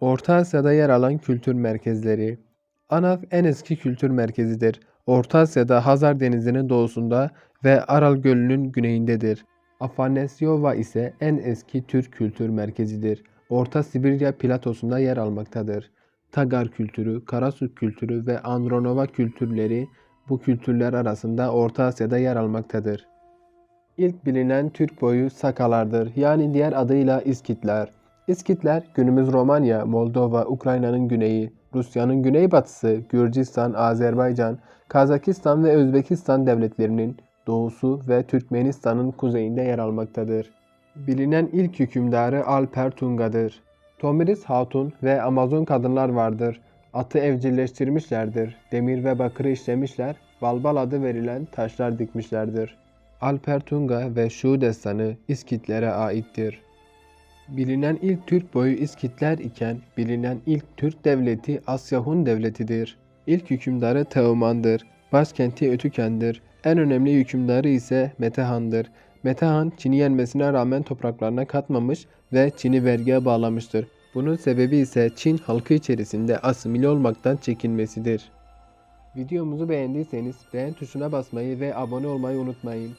Orta Asya'da yer alan kültür merkezleri. Anaf en eski kültür merkezidir. Orta Asya'da Hazar Denizi'nin doğusunda ve Aral Gölü'nün güneyindedir. Afanesyova ise en eski Türk kültür merkezidir. Orta Sibirya platosunda yer almaktadır. Tagar kültürü, Karasu kültürü ve Andronova kültürleri bu kültürler arasında Orta Asya'da yer almaktadır. İlk bilinen Türk boyu Sakalardır. Yani diğer adıyla İskitler. İskitler günümüz Romanya, Moldova, Ukrayna'nın güneyi, Rusya'nın güneybatısı, Gürcistan, Azerbaycan, Kazakistan ve Özbekistan devletlerinin doğusu ve Türkmenistan'ın kuzeyinde yer almaktadır. Bilinen ilk hükümdarı Alper Tunga'dır. Tomiris Hatun ve Amazon kadınlar vardır. Atı evcilleştirmişlerdir. Demir ve bakırı işlemişler. Balbal adı verilen taşlar dikmişlerdir. Alper Tunga ve şu destanı İskitlere aittir. Bilinen ilk Türk boyu İskitler iken bilinen ilk Türk devleti Asya Hun devletidir. İlk hükümdarı Teoman'dır. Başkenti Ötüken'dir. En önemli hükümdarı ise Metehan'dır. Metehan Çin'i yenmesine rağmen topraklarına katmamış ve Çin'i vergiye bağlamıştır. Bunun sebebi ise Çin halkı içerisinde asimile olmaktan çekinmesidir. Videomuzu beğendiyseniz beğen tuşuna basmayı ve abone olmayı unutmayın.